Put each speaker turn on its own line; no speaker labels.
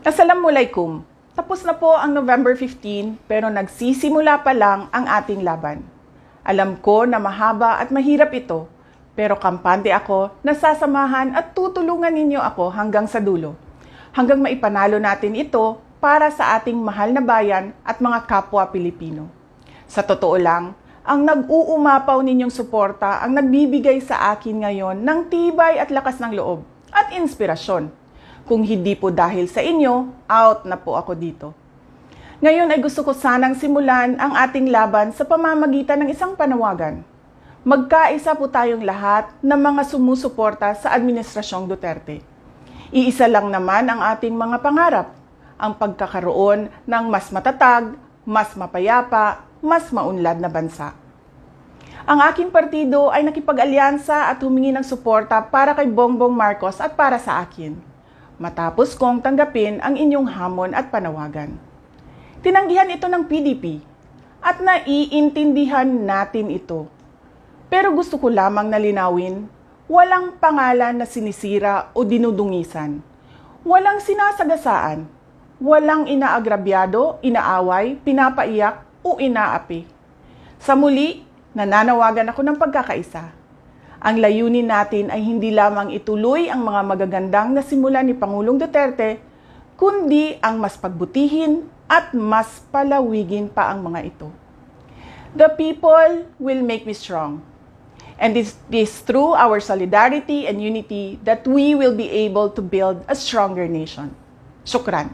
Assalamualaikum. Tapos na po ang November 15 pero nagsisimula pa lang ang ating laban. Alam ko na mahaba at mahirap ito, pero kampante ako na sasamahan at tutulungan ninyo ako hanggang sa dulo. Hanggang maipanalo natin ito para sa ating mahal na bayan at mga kapwa Pilipino. Sa totoo lang, ang nag-uumapaw ninyong suporta ang nagbibigay sa akin ngayon ng tibay at lakas ng loob at inspirasyon. Kung hindi po dahil sa inyo, out na po ako dito. Ngayon ay gusto ko sanang simulan ang ating laban sa pamamagitan ng isang panawagan. Magkaisa po tayong lahat ng mga sumusuporta sa Administrasyong Duterte. Iisa lang naman ang ating mga pangarap, ang pagkakaroon ng mas matatag, mas mapayapa, mas maunlad na bansa. Ang aking partido ay nakipag-alyansa at humingi ng suporta para kay Bongbong Marcos at para sa akin. Matapos kong tanggapin ang inyong hamon at panawagan. Tinanggihan ito ng PDP at naiintindihan natin ito. Pero gusto ko lamang nalinawin, walang pangalan na sinisira o dinudungisan. Walang sinasagasaan. Walang inaagrabyado, inaaway, pinapaiyak o inaapi. Sa muli, nananawagan ako ng pagkakaisa. Ang layunin natin ay hindi lamang ituloy ang mga magagandang na simula ni Pangulong Duterte, kundi ang mas pagbutihin at mas palawigin pa ang mga ito. The people will make me strong. And it is through our solidarity and unity that we will be able to build a stronger nation. Shukran.